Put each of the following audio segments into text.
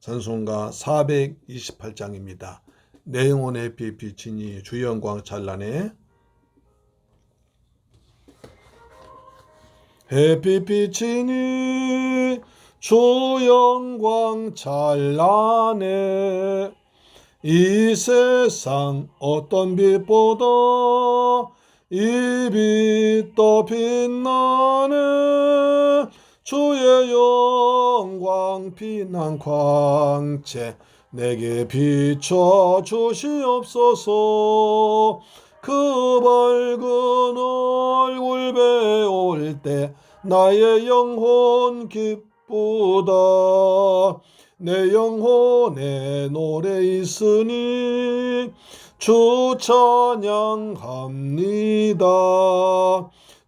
전송가 428장입니다. 내 영혼의 빛 비치니 주 영광 찬란해 햇빛 비치니 주 영광 찬란해 이 세상 어떤 빛보다 이빛더 빛나네 주의 영광 빛난 광채 내게 비춰 주시옵소서. 그 밝은 얼굴 배울 때 나의 영혼 기쁘다. 내 영혼에 노래 있으니 주 찬양합니다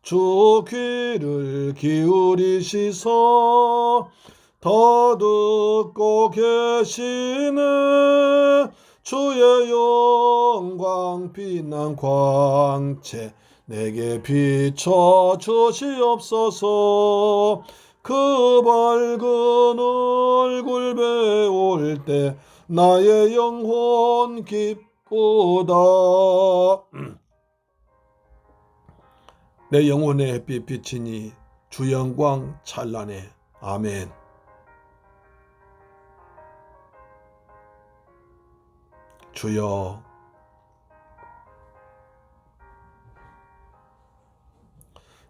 주 귀를 기울이시서 더 듣고 계시네 주의 영광 빛난 광채 내게 비춰 주시옵소서. 그 밝은 얼굴 배울 때 나의 영혼 기쁘다 내 영혼의 햇빛 비치니 주 영광 찬란해. 아멘. 주여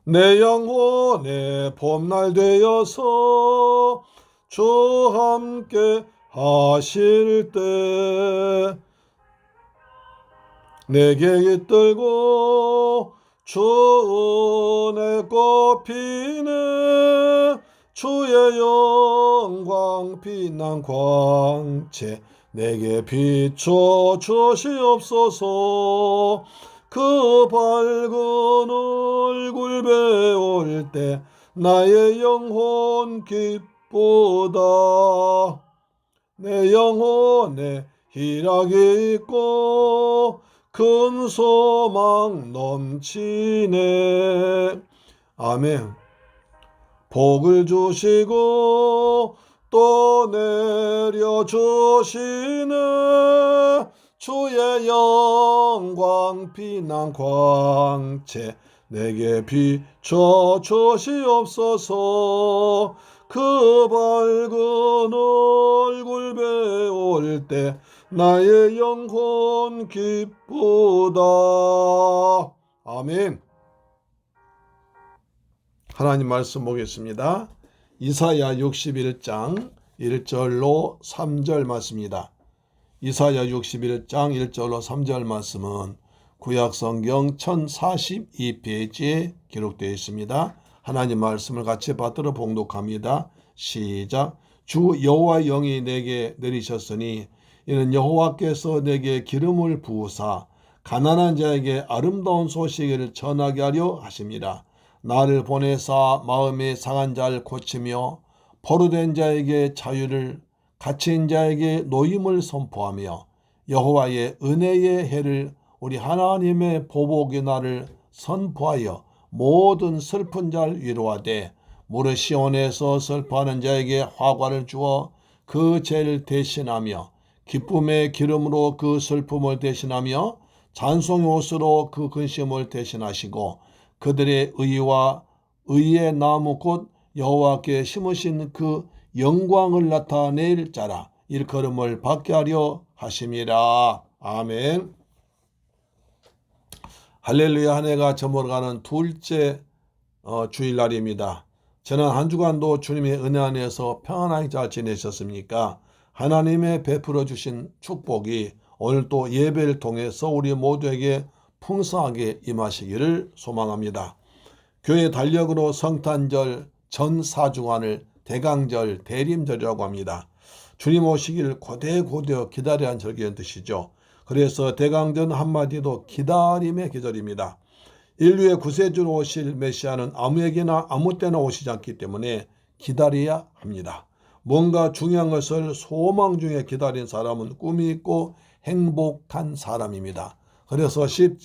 내 영혼의 봄날 되어서 주 함께 하실 때 내게 깃들고 주 은혜 꽃피네 주의 영광 빛난 광채 내게 비춰 주시옵소서. 그 밝은 얼굴 배울 때 나의 영혼 기쁘다. 내 영혼에 희락이 있고 큰 소망 넘치네. 아멘. 복을 주시고 또 내려주시네 주의 영광 빛난 광채 내게 비춰 주시옵소서 그 밝은 얼굴 배울 때 나의 영혼 기쁘다 아멘 하나님 말씀 보겠습니다. 이사야 61장 1절로 3절 말씀입니다. 이사야 61장 1절로 3절 말씀은 구약 성경 1042페이지에 기록되어 있습니다. 하나님 말씀을 같이 받들어 봉독합니다. 시작. 주 여호와 영이 내게 내리셨으니 이는 여호와께서 내게 기름을 부으사 가난한 자에게 아름다운 소식을 전하게 하려 하십니다. 나를 보내사 마음에 상한 자를 고치며 포로된 자에게 자유를 갇힌 자에게 노임을 선포하며 여호와의 은혜의 해를 우리 하나님의 보복의 날을 선포하여 모든 슬픈 자를 위로하되 무릇 시온에서 슬퍼하는 자에게 화관을 주어 그 죄를 대신하며 기쁨의 기름으로 그 슬픔을 대신하며 찬송의 옷으로 그 근심을 대신하시고 그들의 의와 의의 나무 곧 여호와께 심으신 그 영광을 나타낼 자라 일컬음을 받게 하려 하심이라 아멘. 할렐루야 한 해가 저물어가는 둘째 어, 주일날입니다. 지난 한 주간도 주님의 은혜 안에서 평안하게 잘 지내셨습니까? 하나님의 베풀어 주신 축복이 오늘 또 예배를 통해서 우리 모두에게 풍성하게 임하시기를 소망합니다. 교회 달력으로 성탄절 전사중환을 대강절 대림절이라고 합니다. 주님 오시기를 고대고대 기다려 한 절기는 뜻이죠. 그래서 대강전 한마디도 기다림의 계절입니다. 인류의 구세주로 오실 메시아는 아무에게나 아무 때나 오시지 않기 때문에 기다려야 합니다. 뭔가 중요한 것을 소망 중에 기다린 사람은 꿈이 있고 행복한 사람입니다. 그래서 시,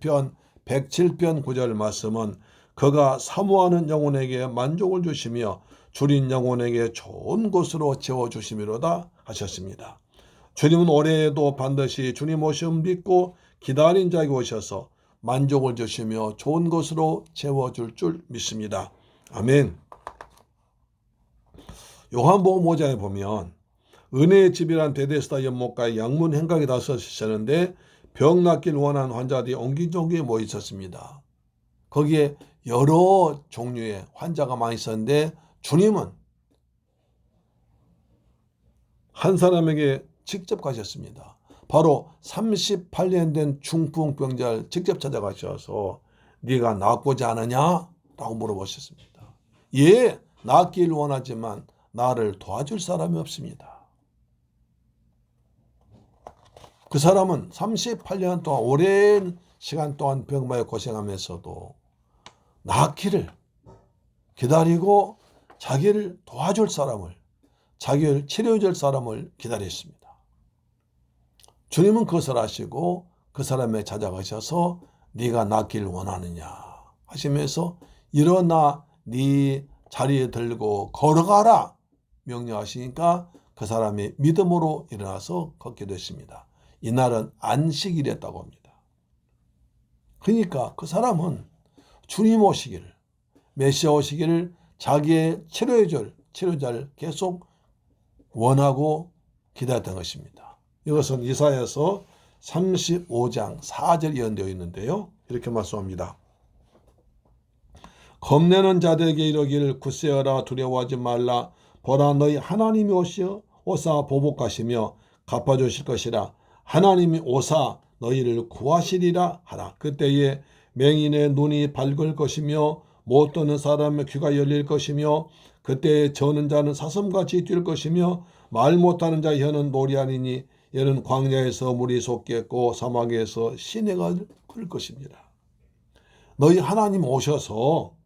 편 107편 9절 말씀은 그가 사모하는 영혼에게 만족을 주시며 줄인 영혼에게 좋은 곳으로 채워 주심이로다 하셨습니다. 주님은 올해에도 반드시 주님 오심 믿고 기다린 자에게 오셔서 만족을 주시며 좋은 것으로 채워줄 줄 믿습니다. 아멘. 요한복음 5장에 보면 은혜의 집이란 베데스다 연못가에 양문 행각이 다섯이셨는데 병 낫길 원한 환자들이 옹기종기 모여 있었습니다. 거기에 여러 종류의 환자가 많이 있었는데 주님은 한 사람에게 직접 가셨습니다. 바로 38년 된 중풍병자를 직접 찾아가셔서 네가 낫고자 하느냐? 라고 물어보셨습니다. 예, 낫길 원하지만 나를 도와줄 사람이 없습니다. 그 사람은 38년 동안 오랜 시간 동안 병마에 고생하면서도 낫기를 기다리고 자기를 도와줄 사람을 자기를 치료해줄 사람을 기다렸습니다. 주님은 그것을 아시고 그 사람에 찾아가셔서 네가 낫길 원하느냐 하시면서 일어나 네 자리에 들고 걸어가라 명령하시니까 그 사람이 믿음으로 일어나서 걷게 됐습니다. 이날은 안식일이었다고 합니다. 그러니까 그 사람은 주님 오시기를 메시아 오시기를 자기의 치료해줄 치료자를 계속 원하고 기다렸던 것입니다. 이것은 이사야서 35장 4절 예언되어 있는데요. 이렇게 말씀합니다. 겁내는 자들에게 이르기를 굳세어라 두려워하지 말라 보라 너희 하나님이 오시어 오사 보복하시며 갚아주실 것이라 하나님이 오사 너희를 구하시리라 하라 그때에 맹인의 눈이 밝을 것이며 못 듣는 사람의 귀가 열릴 것이며 그때 저는 자는 사슴같이 뛸 것이며 말 못하는 자 혀는 노리하니니 이는 광야에서 물이 솟겠고 사막에서 시내가 클 것입니다. 너희 하나님 오셔서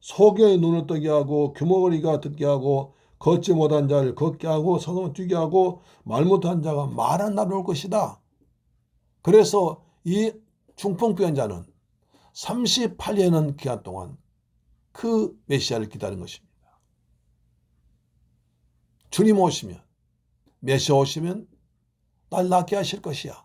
속의 눈을 뜨게 하고 규모거리가 듣게 하고 걷지 못한 자를 걷게 하고 서서 뛰게 하고 말 못한 자가 말한 날이 올 것이다. 그래서 이 중풍병자는 38년은 기간 동안 그 메시아를 기다린 것입니다. 주님 오시면 메시아 오시면 날 낫게 하실 것이야.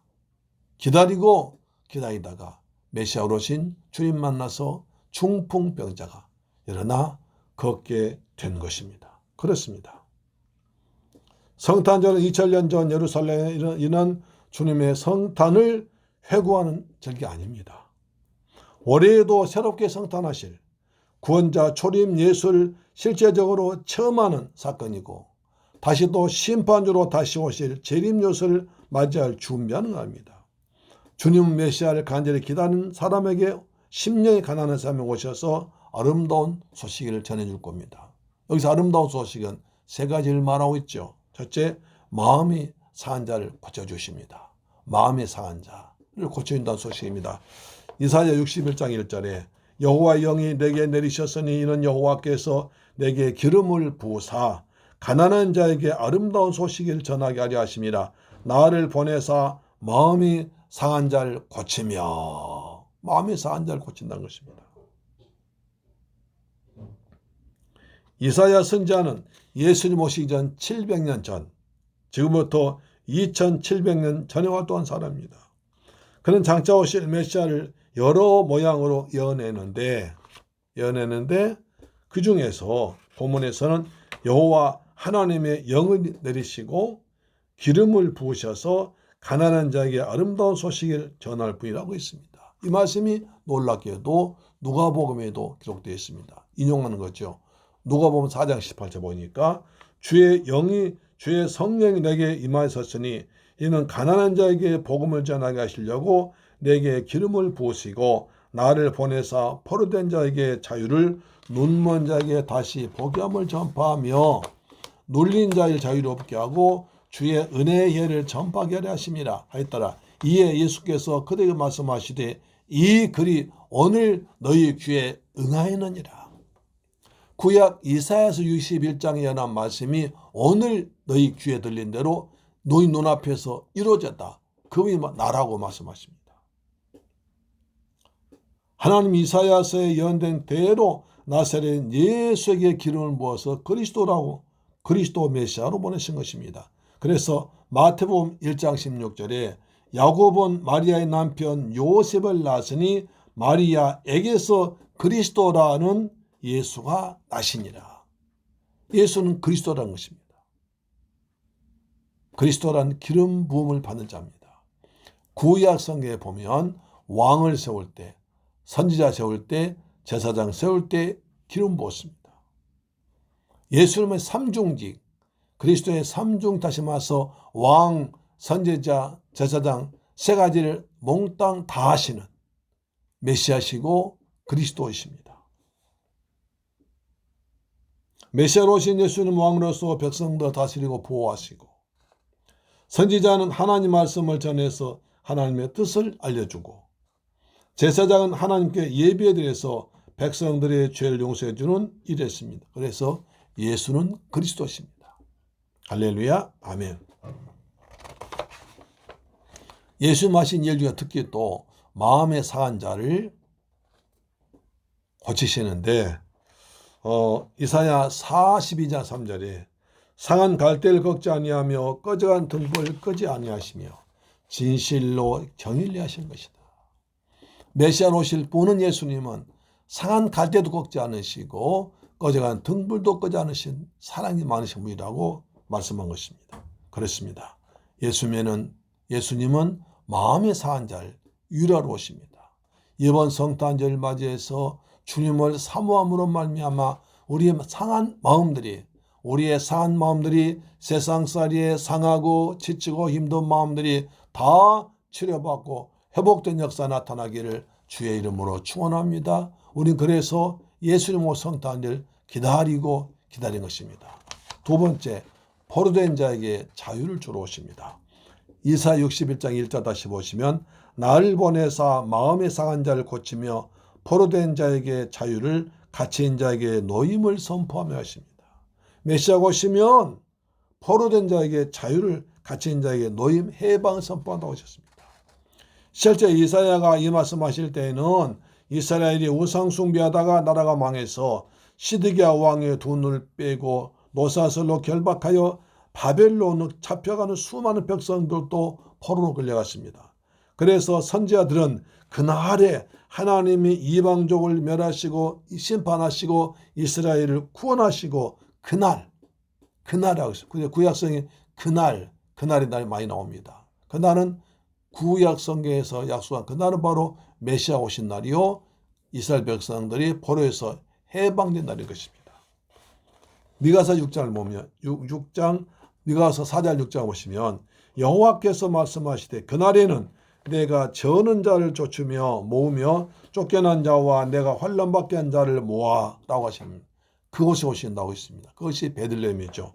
기다리고 기다리다가 메시아 오신 주님 만나서 중풍병자가 일어나 걷게 된 것입니다. 그렇습니다. 성탄절은 2000년 전 예루살렘에 이런 주님의 성탄을 회고하는 절기 아닙니다. 올해에도 새롭게 성탄하실 구원자 초림 예수를 실제적으로 체험하는 사건이고 다시 또 심판주로 다시 오실 재림 요소를 맞이할 준비하는 겁니다. 주님 메시아를 간절히 기다리는 사람에게 심령이 가난한 사람이 오셔서 아름다운 소식을 전해줄 겁니다. 여기서 아름다운 소식은 세 가지를 말하고 있죠. 첫째, 마음이 상한 자를 고쳐주십니다. 마음이 상한 자를 고쳐준다는 소식입니다. 이사야 61장 1절에 여호와 영이 내게 내리셨으니 이는 여호와께서 내게 기름을 부사 가난한 자에게 아름다운 소식을 전하게 하려 하심이라 나를 보내사 마음이 상한 자를 고치며 마음이 상한 자를 고친다는 것입니다. 이사야 선자는 예수님 오시기 전 700년 전 지금부터 2700년 전에 활동한 사람입니다. 그는 장차 오실 메시아를 여러 모양으로 연했는데 연했는데 그 중에서 본문에서는 여호와 하나님의 영을 내리시고 기름을 부으셔서 가난한 자에게 아름다운 소식을 전할 뿐이라고 있습니다. 이 말씀이 놀랍게도 누가복음에도 기록되어 있습니다. 인용하는 거죠. 누가복음 4장 18절 보니까 주의 영이 주의 성령이 내게 임하셨으니 이는 가난한 자에게 복음을 전하게 하시려고 내게 기름을 부으시고 나를 보내사 포로된 자에게 자유를 눈먼 자에게 다시 복음을 전파하며 눌린 자를 자유롭게 하고 주의 은혜의 예를 전파하게 하려 하심이라 하였더라. 이에 예수께서 그들에게 말씀하시되 이 글이 오늘 너희 귀에 응하였느니라. 구약 이사야서 61장에 연한 말씀이 오늘 너희 귀에 들린 대로 너희 눈앞에서 이루어졌다. 그분이 나라고 말씀하십니다. 하나님 이사야서에 예언된 대로 나사렛 예수에게 기름을 부어서 그리스도라고 그리스도 메시아로 보내신 것입니다. 그래서 마태복음 1장 16절에 야곱은 마리아의 남편 요셉을 낳으니 마리아에게서 그리스도라는 예수가 나시니라. 예수는 그리스도라는 것입니다. 그리스도란 기름 부음을 받는 자입니다. 구약 성경에 보면 왕을 세울 때, 선지자 세울 때, 제사장 세울 때 기름 부었습니다. 예수님의 삼중직, 그리스도의 삼중 다시 말해서 왕, 선제자, 제사장 세 가지를 몽땅 다 하시는 메시아시고 그리스도이십니다. 메시아로 오신 예수는 왕으로서 백성도 다스리고 보호하시고 선지자는 하나님 말씀을 전해서 하나님의 뜻을 알려주고 제사장은 하나님께 예비해 드려서 백성들의 죄를 용서해 주는 일했습니다. 그래서 예수는 그리스도십니다. 할렐루야. 아멘. 예수 마신 일 중에 특히 또 마음의 상한 자를 고치시는데 어, 이사야 42장 3절에 상한 갈대를 걷지 아니하며 꺼져간 등불 끄지 아니하시며 진실로 정일리 하신 것이다. 메시아 오실 분은 예수님은 상한 갈대도 걷지 않으시고 꺼져간 등불도 끄지 않으신 사랑이 많으신 분이라고 말씀한 것입니다. 그렇습니다. 예수님은 예수님은 마음의 상한 자를 유라로 오십니다. 이번 성탄절 맞이해서 주님을 사모함으로 말미암아 우리의 상한 마음들이 우리의 상한 마음들이 세상살이에 상하고 지치고 힘든 마음들이 다 치료받고 회복된 역사 나타나기를 주의 이름으로 축원합니다. 우린 그래서 예수님 오 성탄을 기다리고 기다린 것입니다. 두 번째, 포로된 자에게 자유를 주러 오십니다. 이사 61장 1절 다시 보시면 나를 보내사 마음의 상한 자를 고치며 포로된 자에게 자유를 갇힌 자에게 노임을 선포하며 하십니다. 메시아가 오시면 포로된 자에게 자유를 갇힌 자에게 노임 해방을 선포한다고 하셨습니다. 실제 이사야가 이 말씀하실 때에는 이스라엘이 우상 숭배하다가 나라가 망해서 시드기야 왕의 두 눈을 빼고 노사슬로 결박하여 바벨론으로 잡혀가는 수많은 백성들도 포로로 끌려갔습니다. 그래서 선지자들은 그날에 하나님이 이방족을 멸하시고 심판하시고 이스라엘을 구원하시고 그날 그날이라고 했어요. 구약성에 그날 그날이 날이 많이 나옵니다. 그날은 구약 성경에서 약속한 그날은 바로 메시아 오신 날이요 이스라엘 백성들이 포로에서 해방된 날인 것입니다. 미가서 6장을 보면 6, 장 미가서 4장 6장 보시면 여호와께서 말씀하시되 그날에는 내가 저는 자를 쫓으며 모으며 쫓겨난 자와 내가 환란 받게 한 자를 모아라고 하십니다. 그곳에 오신다고 있습니다. 그것이 베들레헴이죠.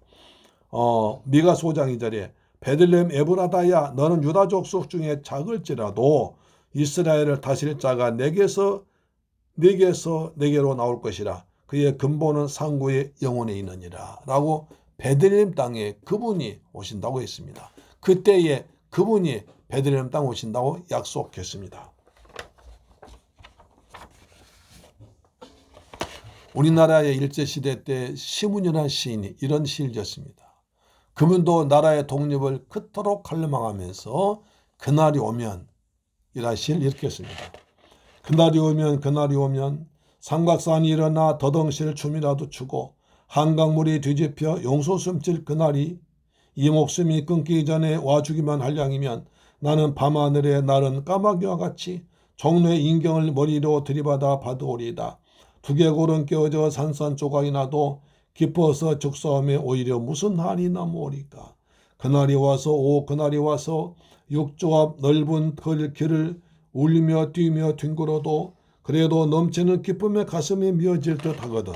어, 미가 소장 2절에 베들레헴 에브라다야 너는 유다 족속 중에 작을지라도 이스라엘을 다스릴 자가 내게서 내게서 내게로 나올 것이라 그의 근본은 상구의 영혼에 있느니라 라고 베들레헴 땅에 그분이 오신다고 했습니다. 그때에 그분이 베들레헴 땅 오신다고 약속했습니다. 우리나라의 일제시대 때 시문이라는 시인이 이런 시를 지었습니다. 그분도 나라의 독립을 그토록 갈망하면서 그날이 오면 이라 시를 했습니다. 그날이 오면 그날이 오면 삼각산이 일어나 더덩실 춤이라도 추고 한강물이 뒤집혀 숨질 그날이 이 목숨이 끊기기 전에 와주기만 할 양이면 나는 밤하늘에 나른 까마귀와 같이 종로의 인경을 머리로 들이받아 받으오리이다. 두개골은 깨어져 산산조각이 나도 기뻐서 적소함에 오히려 무슨 한이 남으오리까. 그날이 와서 오 그날이 와서 육조 앞 넓은 그 길을 울며 뛰며 뒹굴어도 그래도 넘치는 기쁨에 가슴이 미어질 듯 하거든.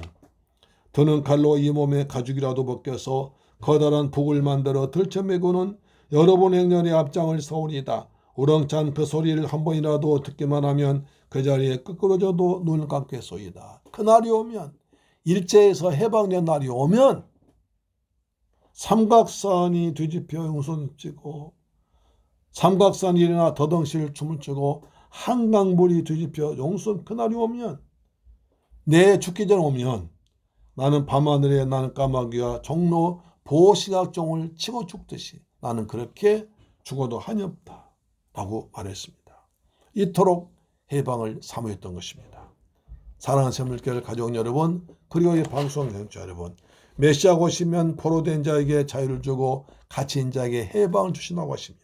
드는 칼로 이 몸의 가죽이라도 벗겨서 커다란 북을 만들어 들쳐매고는 여러분 행렬의 앞장을 서오리다. 우렁찬 그 소리를 한 번이라도 듣기만 하면 그 자리에 끄끄러져도 눈을 감겠소이다. 그날이 오면 일제에서 해방된 날이 오면 삼각산이 뒤집혀 용손을 찌고 삼각산이 일어나 더덩실 춤을 추고 한강물이 뒤집혀 용손 그날이 오면 내 죽기 전에 오면 나는 밤하늘에 나는 까마귀와 종로 보시각종을 치고 죽듯이 나는 그렇게 죽어도 한이 없다. 라고 말했습니다. 이토록 해방을 사모했던 것입니다. 사랑하는 샘물교를 가족 여러분, 그리고 이 방송 경자 여러분, 메시아 오시면 포로된 자에게 자유를 주고 갇힌 자에게 해방을 주신다고 하십니다.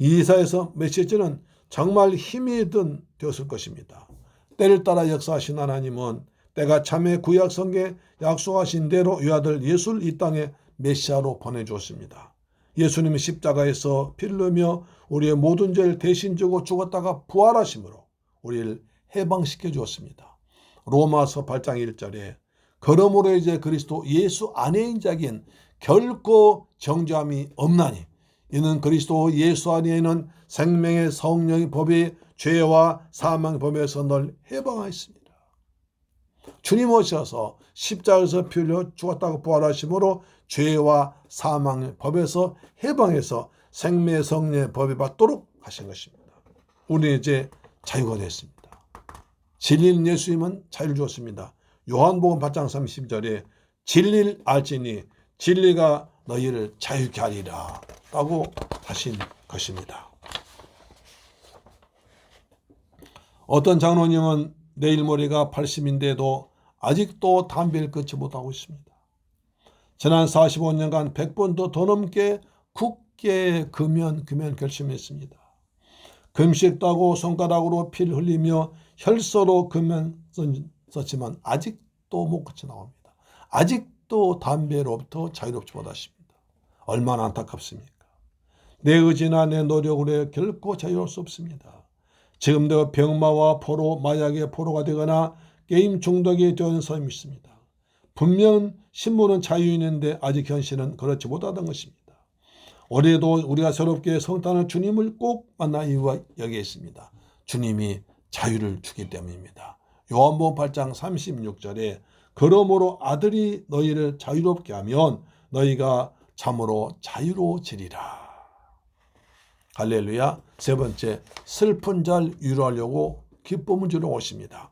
이사에서 메시지는 정말 힘이 든 되었을 것입니다. 때를 따라 역사하신 하나님은 때가 참에 구약 성경에 약속하신 대로 유아들 예수를 이 땅에 메시아로 보내주었습니다. 예수님이 십자가에서 피를 흘며 우리의 모든 죄를 대신 지고 죽었다가 부활하심으로 우리를 해방시켜 주었습니다. 로마서 8장 1절에 그러므로 이제 그리스도 예수 안에인 자긴 결코 정죄함이 없나니 이는 그리스도 예수 안에는 생명의 성령의 법이 죄와 사망의 법에서 널 해방하였습니다. 주님 오셔서 십자가에서 피 흘려 죽었다고 부활하심으로 죄와 사망의 법에서 해방해서 생명의 성령의 법에 받도록 하신 것입니다. 우리는 이제 자유가 됐습니다. 진리는 예수님은 자유를 주었습니다. 요한복음 8장 30절에 진리를 알지니 진리가 너희를 자유케 하리라 라고 하신 것입니다. 어떤 장로님은 내일 모레가 80인데도 아직도 담배를 끊지 못하고 있습니다. 지난 45년간 100번도 더 넘게 굳게 금연, 금연 결심했습니다. 금식도 하고 손가락으로 피를 흘리며 혈서로 금연 썼지만 아직도 못 끝이 나옵니다. 아직도 담배로부터 자유롭지 못하십니다. 얼마나 안타깝습니까? 내 의지나 내 노력으로 결코 자유로울 수 없습니다. 지금도 병마와 포로, 마약의 포로가 되거나 게임 중독이 되는 사람이 있습니다. 분명 신문은 자유인인데 아직 현실은 그렇지 못하던 것입니다. 올해도 우리가 새롭게 성탄을 주님을 꼭 만나 이유가 여기에 있습니다. 주님이 자유를 주기 때문입니다. 요한복음 8장 36절에 그러므로 아들이 너희를 자유롭게 하면 너희가 참으로 자유로워지리라. 할렐루야. 세 번째, 슬픈 자를 위로하려고 기쁨을 주러 오십니다.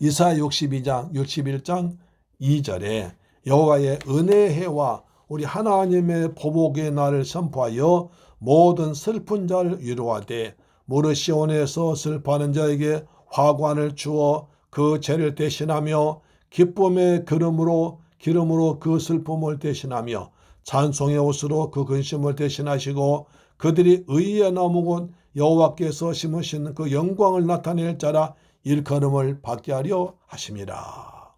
이사 62장, 61장 2절에 여호와의 은혜해와 우리 하나님의 보복의 날을 선포하여 모든 슬픈 자를 위로하되 모르시온에서 슬퍼하는 자에게 화관을 주어 그 죄를 대신하며 기쁨의 기름으로 기름으로 그 슬픔을 대신하며 찬송의 옷으로 그 근심을 대신하시고 그들이 의의 나무곧 여호와께서 심으신 그 영광을 나타낼 자라 일컬음을 받게 하려 하심이라.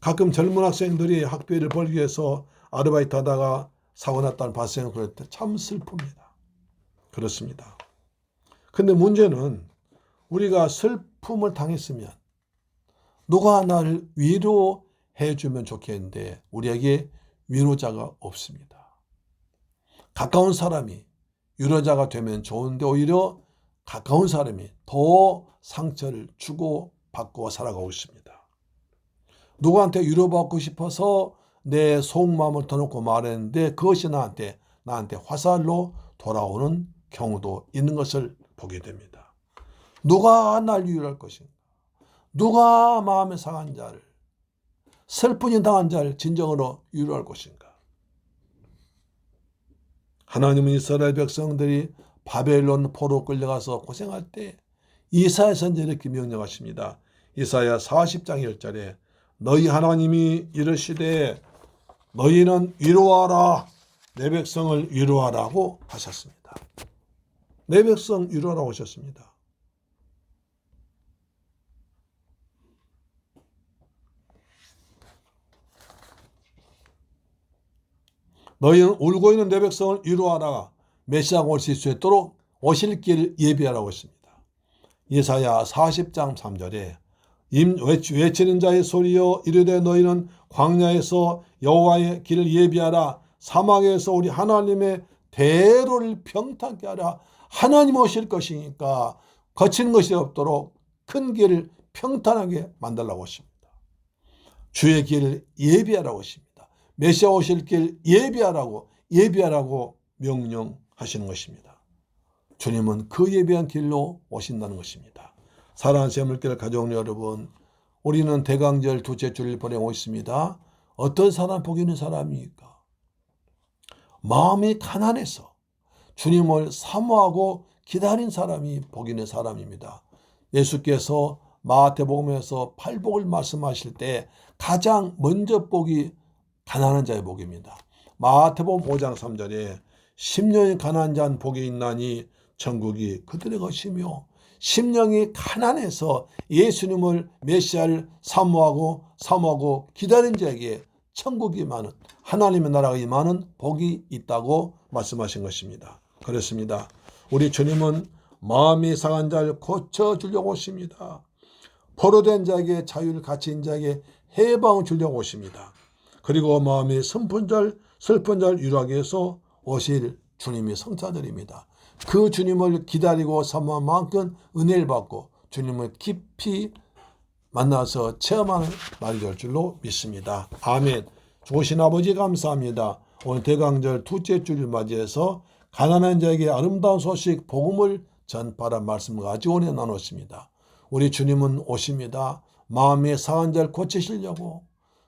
가끔 젊은 학생들이 학비를 벌기 위해서 아르바이트 하다가 사고 났다는 발생을 그럴 때 참 슬픕니다. 그렇습니다. 근데 문제는 우리가 슬픔을 당했으면 누가 나를 위로해 주면 좋겠는데 우리에게 위로자가 없습니다. 가까운 사람이 위로자가 되면 좋은데 오히려 가까운 사람이 더 상처를 주고 받고 살아가고 있습니다. 누구한테 위로받고 싶어서 내 속마음을 터놓고 말했는데 그것이 나한테 나한테 화살로 돌아오는 경우도 있는 것을 보게 됩니다. 누가 날 위로할 것인가? 누가 마음에 상한 자를 슬픈이 당한 자를 진정으로 위로할 것인가? 하나님은 이스라엘 백성들이 바벨론 포로 끌려가서 고생할 때 이사야 선지 이렇게 명령하십니다. 이사야 40장 1절에 너희 하나님이 이르시되 너희는 위로하라 내 백성을 위로하라고 하셨습니다. 내 백성 위로하라고 하셨습니다. 너희는 울고 있는 내 백성을 위로하라. 메시아가 올수 있도록 오실 길 예비하라고 했습니다. 예사야 40장 3절에 임 외치는 자의 소리여 이르되 너희는 광야에서 여호와의 길을 예비하라 사막에서 우리 하나님의 대로를 평탄케 하라 하나님 오실 것이니까 거친 것이 없도록 큰 길을 평탄하게 만들라고 하십니다. 주의 길을 예비하라고 하십니다. 메시아 오실 길 예비하라고 예비하라고 명령하시는 것입니다. 주님은 그 예비한 길로 오신다는 것입니다. 사랑하는 샘물길 가족 여러분, 우리는 대강절 두째 주를 보내고 있습니다. 어떤 사람 복이 있는 사람입니까? 마음이 가난해서 주님을 사모하고 기다린 사람이 복 있는 사람입니다. 예수께서 마태복음에서 팔복을 말씀하실 때 가장 먼저 복이 가난한 자의 복입니다. 마태복음 5장 3절에 10년이 가난한 자는 복이 있나니 천국이 그들의 것이며 심령이 가난해서 예수님을 메시아를 사모하고 사모하고 기다린 자에게 천국이 많은 하나님의 나라가 임하는 복이 있다고 말씀하신 것입니다. 그렇습니다. 우리 주님은 마음이 상한 자를 고쳐 주려고 오십니다. 포로된 자에게 자유를 가진 자에게 해방을 주려고 오십니다. 그리고 마음이 슬픈 자를 슬픈 자를 위로하기 위해서 오실 주님이 성자들입니다. 그 주님을 기다리고 사모한 만큼 은혜를 받고 주님을 깊이 만나서 체험하는 날이 될 줄로 믿습니다. 아멘. 좋으신 아버지 감사합니다. 오늘 대강절 둘째 주를 맞이해서 가난한 자에게 아름다운 소식 복음을 전파란 말씀을 가지고 오늘 나눴습니다. 우리 주님은 오십니다. 마음의 상한 자를 고치시려고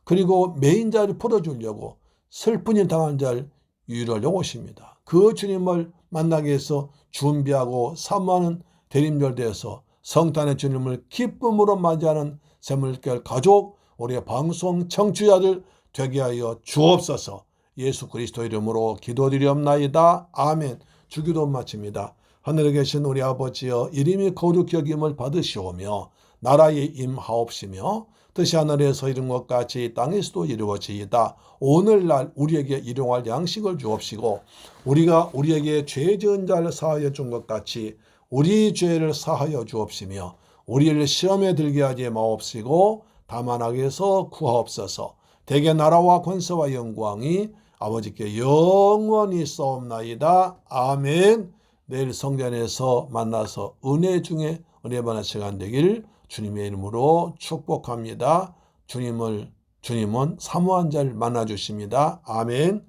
그리고 메인 자를 풀어주려고 슬픈이 당한 자를 유로하려고 오십니다. 그 주님을 만나기 위해서 준비하고 사모하는 대림절대에서 성탄의 주님을 기쁨으로 맞이하는 새물결 가족 우리의 방송 청취자들 되게 하여 주옵소서 예수 그리스도 이름으로 기도드리옵나이다. 아멘 주기도 마칩니다. 하늘에 계신 우리 아버지여 이름이 거룩히 여김을 받으시오며 나라에 임하옵시며 뜻이 하늘에서 이룬 것 같이 땅에서도 이루어지이다. 오늘날 우리에게 일용할 양식을 주옵시고 우리가 우리에게 죄 지은 자를 사하여 준 것 같이 우리 죄를 사하여 주옵시며 우리를 시험에 들게 하지 마옵시고 다만 악에서 구하옵소서. 대개 나라와 권세와 영광이 아버지께 영원히 싸움나이다. 아멘. 내일 성전에서 만나서 은혜 중에 은혜 받는 시간 되길 주님의 이름으로 축복합니다. 주님을 주님은 사모한 자를 만나 주십니다. 아멘.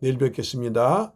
내일 뵙겠습니다.